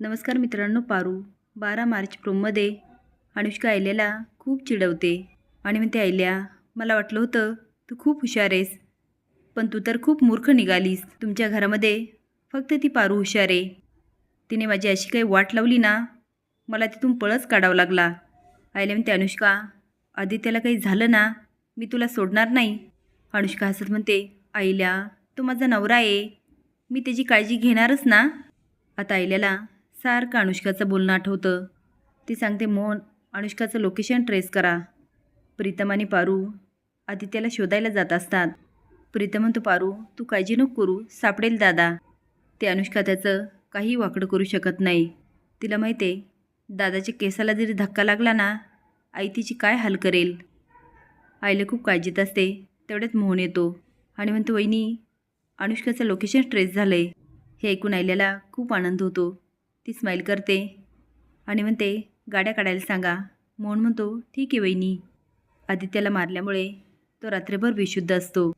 नमस्कार मित्रांनो पारू. बारा मार्च प्रोममध्ये अनुष्का आयल्याला खूप चिडवते. आणि म्हणते आयल्या मला वाटलं होतं तू खूप हुशार आहेस. पण तू तर खूप मूर्ख निघालीस. तुमच्या घरामध्ये फक्त ती पारू हुशार आहे. तिने माझी अशी काही वाट लावली ना मला तिथून पळच काढावा लागला. आयल्या म्हणते अनुष्का आदित्याला काही झालं ना मी तुला सोडणार नाही. अनुष्का हसत म्हणते आईल्या तो माझा नवरा आहे. मी त्याची काळजी घेणारच ना. आता आईल्याला सारखं अनुष्काचं बोलणं आठवतं? ती सांगते मोहन अनुष्काचं लोकेशन ट्रेस करा. प्रीतम आणि पारू आदित्याला शोधायला जात असतात. प्रीतम म्हणतो पारू तू काळजी नको करू सापडेल दादा. ते अनुष्का त्याचं काही वाकडं करू शकत नाही. तिला माहिती आहे दादाच्या केसाला जरी धक्का लागला ना आई तिची काय हाल करेल? आईला खूप काळजीत असते तेवढ्यात मोहन येतो आणि म्हणतो वहिनी अनुष्काचं लोकेशन ट्रेस झालं आहे हे ऐकून आईल्याला खूप आनंद होतो. ती स्माईल करते. आणि म्हणते गाड्या काढायला सांगा. मोहन म्हणतो ठीक आहे वहिनी. आदित्याला मारल्यामुळे तो रात्रभर बेशुद्ध असतो.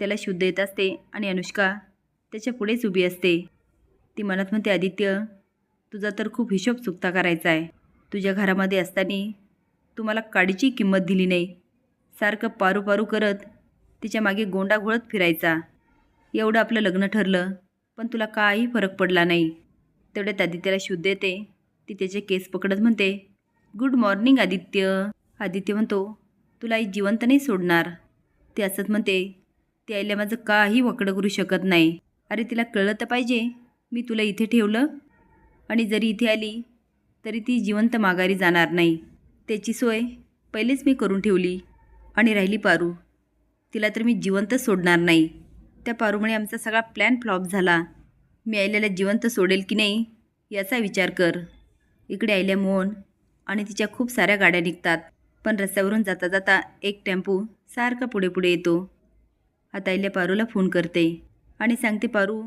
त्याला शुद्ध येत असते आणि अनुष्का त्याच्या पुढेच उभी असते. ती मनात म्हणते आदित्य तुझा तर खूप हिशोब चुकता करायचा आहे तुझ्या घरामध्ये असताना तू मला काडीची किंमत दिली नाही. सारखं पारू पारू करत तिच्यामागे गोंडा घोळत फिरायचा. एवढं आपलं लग्न ठरलं पण तुला काही फरक पडला नाही. तेवढ्यात आदित्यला शुद्ध येते ती त्याचे केस पकडत म्हणते गुड मॉर्निंग आदित्य. आदित्य म्हणतो तुला आई जिवंत नाही सोडणार. ते असंच म्हणते ती आईला माझं काही वाकडं करू शकत नाही. अरे तिला कळलं तर पाहिजे. मी तुला इथे ठेवलं. आणि जरी इथे आली तरी ती जिवंत माघारी जाणार नाही. त्याची सोय पहिलेच मी करून ठेवली आणि राहिली पारू. तिला तर मी जिवंत सोडणार नाही. त्या पारूमुळे आमचा सगळा प्लॅन फ्लॉप झाला. मी आयल्याला जिवंत सोडेल की नाही याचा विचार कर. इकडे आयल्या मोहन आणि तिच्या खूप साऱ्या गाड्या निघतात. पण रस्त्यावरून जाता जाता एक टेम्पो सारखा पुढे पुढे येतो. आता आयल्या पारूला फोन करते आणि सांगते पारू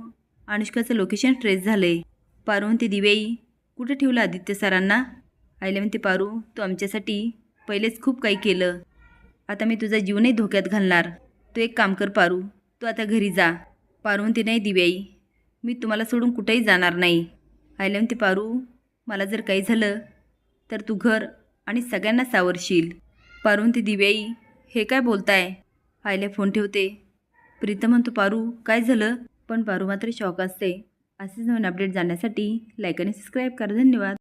अनुष्काचं लोकेशन ट्रेस झालं आहे पारू म्हणते दिवेई कुठं ठेवलं आदित्य सरांना? आयल्या म्हणते पारू तू आमच्यासाठी पहिलेच खूप काही केलं. आता मी तुझा जीवनही धोक्यात घालणार. तू एक काम कर पारू तू आता घरी जा. पारू म्हणते नाही दिव्याई मी तुम्हाला सोडून कुठेही जाणार नाही. आयल्या ते पारू मला जर काही झालं तर तू घर आणि सगळ्यांना सावरशील. पारून ते दिव्याई हे काय बोलताय? आयल्या फोन ठेवते. प्रीतम म्हणतो पारू काय झालं? पण पारू मात्र शॉक असते. असेच नवीन अपडेट जाण्यासाठी लाईक आणि सबस्क्राईब करा. धन्यवाद.